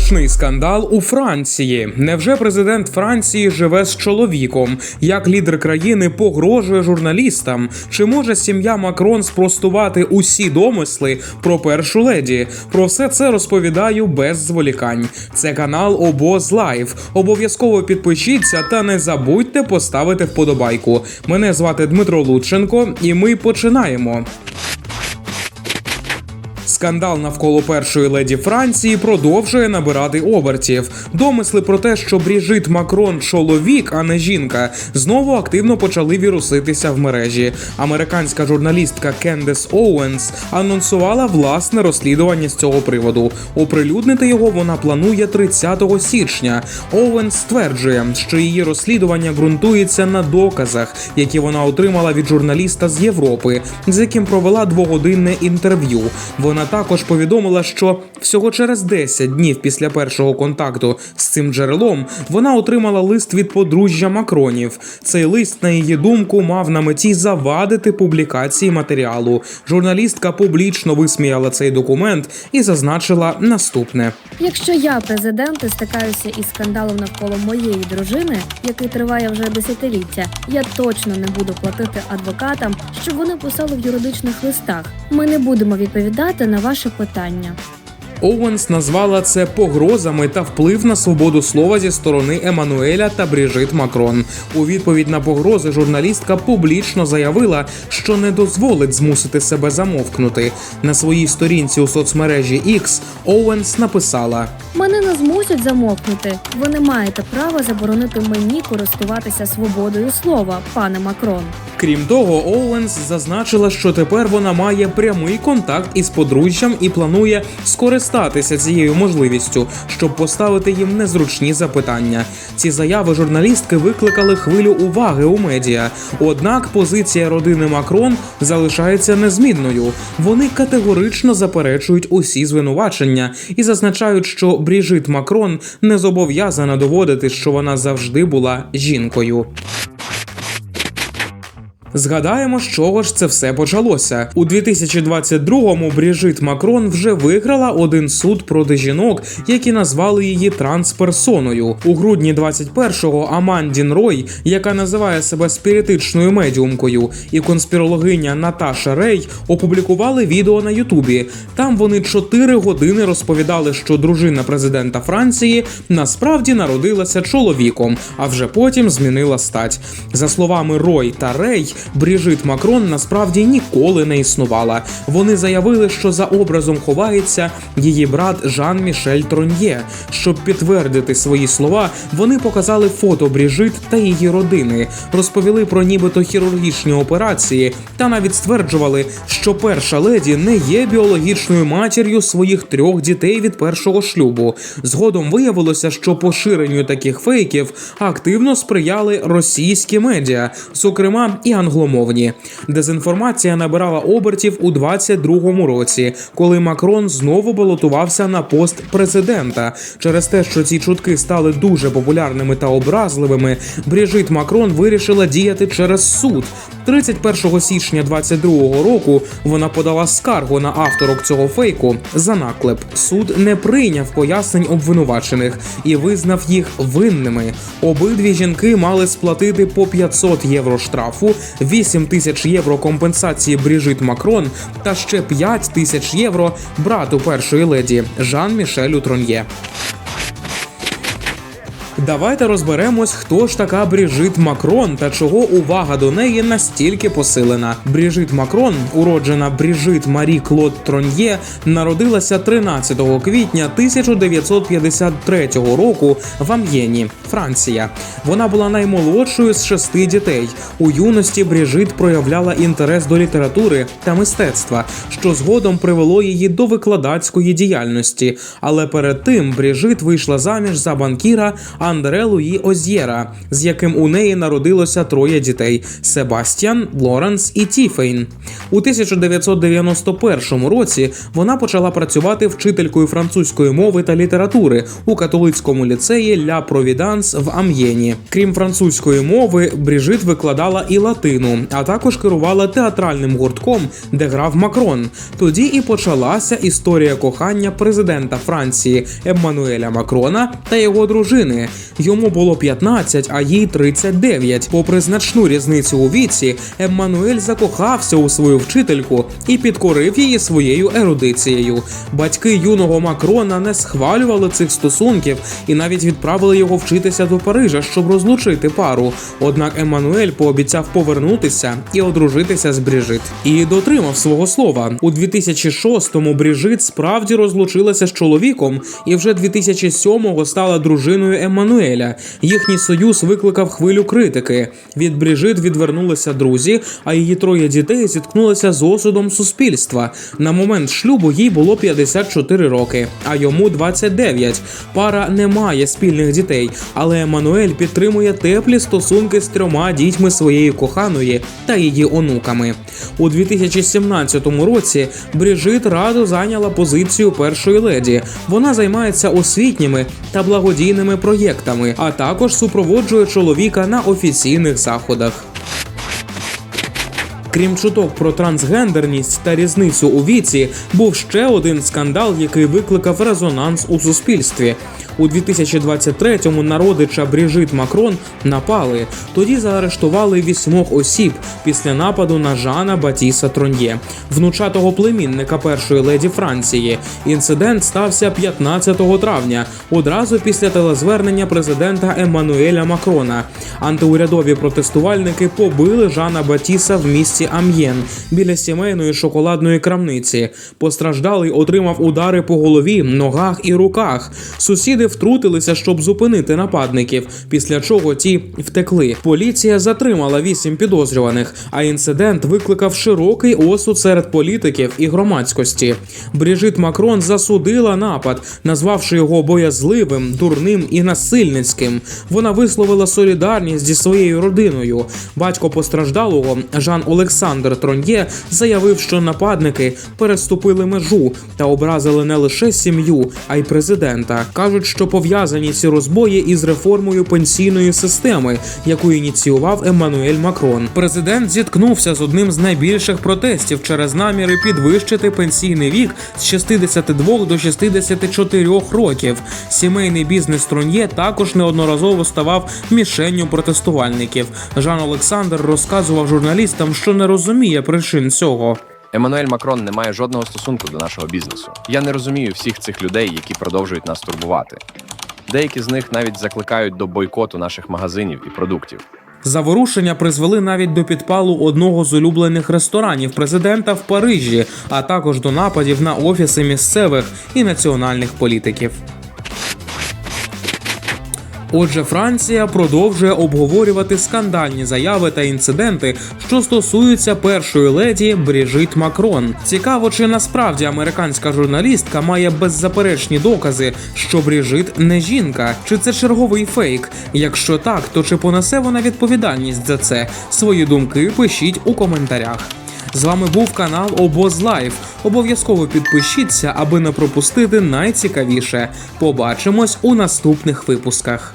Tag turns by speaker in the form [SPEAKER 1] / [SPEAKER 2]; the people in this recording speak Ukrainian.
[SPEAKER 1] Гучний скандал у Франції. Невже президент Франції живе з чоловіком? Як лідер країни погрожує журналістам? Чи може сім'я Макрон спростувати усі домисли про першу леді? Про все це розповідаю без зволікань. Це канал Обоз Лайв. Обов'язково підпишіться та не забудьте поставити вподобайку. Мене звати Дмитро Лученко, і ми починаємо. Скандал навколо першої леді Франції продовжує набирати обертів. Домисли про те, що Бріжит Макрон чоловік, а не жінка, знову активно почали віруситися в мережі. Американська журналістка Кендес Оуенс анонсувала власне розслідування з цього приводу. Оприлюднити його вона планує 30 січня. Оуенс стверджує, що її розслідування ґрунтується на доказах, які вона отримала від журналіста з Європи, з яким провела двогодинне інтерв'ю. Вона також повідомила, що всього через 10 днів після першого контакту з цим джерелом вона отримала лист від подружжя Макронів. Цей лист, на її думку, мав на меті завадити публікації матеріалу. Журналістка публічно висміяла цей документ і зазначила наступне.
[SPEAKER 2] Якщо я, президент, стикаюся із скандалом навколо моєї дружини, який триває вже десятиліття, я точно не буду платити адвокатам, щоб вони писали в юридичних листах. Ми не будемо відповідати на ваше питання.
[SPEAKER 1] Оуенс назвала це погрозами та вплив на свободу слова зі сторони Еммануеля та Бріжит Макрон. У відповідь на погрози журналістка публічно заявила, що не дозволить змусити себе замовкнути. На своїй сторінці у соцмережі X Оуенс написала:
[SPEAKER 2] Мене не змусять замовкнути. Ви не маєте права заборонити мені користуватися свободою слова, пане Макрон.
[SPEAKER 1] Крім того, Оуенс зазначила, що тепер вона має прямий контакт із подружжям і планує скористатися цією можливістю, щоб поставити їм незручні запитання. Ці заяви журналістки викликали хвилю уваги у медіа. Однак позиція родини Макрон залишається незмінною. Вони категорично заперечують усі звинувачення і зазначають, що Бріжит Макрон не зобов'язана доводити, що вона завжди була жінкою. Згадаємо, з чого ж це все почалося. У 2022-му Бріжит Макрон вже виграла один суд проти жінок, які назвали її трансперсоною. У грудні 21-го Амандін Рой, яка називає себе спіритичною медіумкою, і конспірологиня Наташа Рей опублікували відео на Ютубі. Там вони 4 години розповідали, що дружина президента Франції насправді народилася чоловіком, а вже потім змінила стать. За словами Рой та Рей, Бріжит Макрон насправді ніколи не існувала. Вони заявили, що за образом ховається її брат Жан Мішель Троньє. Щоб підтвердити свої слова, вони показали фото Бріжит та її родини, розповіли про нібито хірургічні операції та навіть стверджували, що перша леді не є біологічною матір'ю своїх трьох дітей від першого шлюбу. Згодом виявилося, що поширенню таких фейків активно сприяли російські медіа, зокрема і англомовні. Дезінформація набирала обертів у 22-му році, коли Макрон знову балотувався на пост президента. Через те, що ці чутки стали дуже популярними та образливими, Бріжит Макрон вирішила діяти через суд. 31 січня 22-го року вона подала скаргу на авторок цього фейку за наклеп. Суд не прийняв пояснень обвинувачених і визнав їх винними. Обидві жінки мали сплатити по 500 євро штрафу, 8 тисяч євро компенсації Бріжит Макрон та ще 5 тисяч євро брату першої леді Жан Мішелю Троньє. Давайте розберемось, хто ж така Бріжит Макрон та чого увага до неї настільки посилена. Бріжит Макрон, уроджена Бріжит Марі Клод Троньє, народилася 13 квітня 1953 року в Амьєні, Франція. Вона була наймолодшою з шести дітей. У юності Бріжит проявляла інтерес до літератури та мистецтва, що згодом привело її до викладацької діяльності. Але перед тим Бріжит вийшла заміж за банкіра Андре Луї Озєра, з яким у неї народилося троє дітей: Себастьян, Лоренс і Тіфейн. У 1991 році вона почала працювати вчителькою французької мови та літератури у католицькому ліцеї Ля Провіданс в Амьєні. Крім французької мови, Бріжит викладала і латину, а також керувала театральним гуртком, де грав Макрон. Тоді і почалася історія кохання президента Франції Еммануеля Макрона та його дружини. Йому було 15, а їй 39. Попри значну різницю у віці, Еммануель закохався у свою вчительку і підкорив її своєю ерудицією. Батьки юного Макрона не схвалювали цих стосунків і навіть відправили його вчитися до Парижа, щоб розлучити пару. Однак Еммануель пообіцяв повернутися і одружитися з Бріжит. І дотримав свого слова. У 2006-му Бріжит справді розлучилася з чоловіком і вже 2007-го стала дружиною Еммануеля. Їхній союз викликав хвилю критики. Від Бріжит відвернулися друзі, а її троє дітей зіткнулися з осудом суспільства. На момент шлюбу їй було 54 роки, а йому 29. Пара не має спільних дітей, але Еммануель підтримує теплі стосунки з трьома дітьми своєї коханої та її онуками. У 2017 році Бріжит радо зайняла позицію першої леді. Вона займається освітніми та благодійними проєктами, а також супроводжує чоловіка на офіційних заходах. Крім чуток про трансгендерність та різницю у віці, був ще один скандал, який викликав резонанс у суспільстві. У 2023-му на родича Бріжит Макрон напали. Тоді заарештували вісьмох осіб після нападу на Жана Батіса Троньє, внучатого племінника першої леді Франції. Інцидент стався 15 травня, одразу після телезвернення президента Еммануеля Макрона. Антиурядові протестувальники побили Жана Батіса в місті Амьєн біля сімейної шоколадної крамниці. Постраждалий отримав удари по голові, ногах і руках. Сусіди втрутилися, щоб зупинити нападників, після чого ті втекли. Поліція затримала вісім підозрюваних, а інцидент викликав широкий осуд серед політиків і громадськості. Бріжит Макрон засудила напад, назвавши його боязливим, дурним і насильницьким. Вона висловила солідарність зі своєю родиною. Батько постраждалого Жан Олександр Троньє заявив, що нападники переступили межу та образили не лише сім'ю, а й президента. кажуть, що пов'язані ці розбої із реформою пенсійної системи, яку ініціював Еммануель Макрон. Президент зіткнувся з одним з найбільших протестів через наміри підвищити пенсійний вік з 62 до 64 років. Сімейний бізнес Троньє також неодноразово ставав мішенню протестувальників. Жан Олександр розказував журналістам, що не розуміє причин цього.
[SPEAKER 3] Еммануель Макрон не має жодного стосунку до нашого бізнесу. Я не розумію всіх цих людей, які продовжують нас турбувати. Деякі з них навіть закликають до бойкоту наших магазинів і продуктів.
[SPEAKER 1] Заворушення призвели навіть до підпалу одного з улюблених ресторанів президента в Парижі, а також до нападів на офіси місцевих і національних політиків. Отже, Франція продовжує обговорювати скандальні заяви та інциденти, що стосуються першої леді Бріжит Макрон. Цікаво, чи насправді американська журналістка має беззаперечні докази, що Бріжит не жінка, чи це черговий фейк. Якщо так, то чи понесе вона відповідальність за це? Свої думки пишіть у коментарях. З вами був канал Обоз Лайф. Обов'язково підпишіться, аби не пропустити найцікавіше. Побачимось у наступних випусках.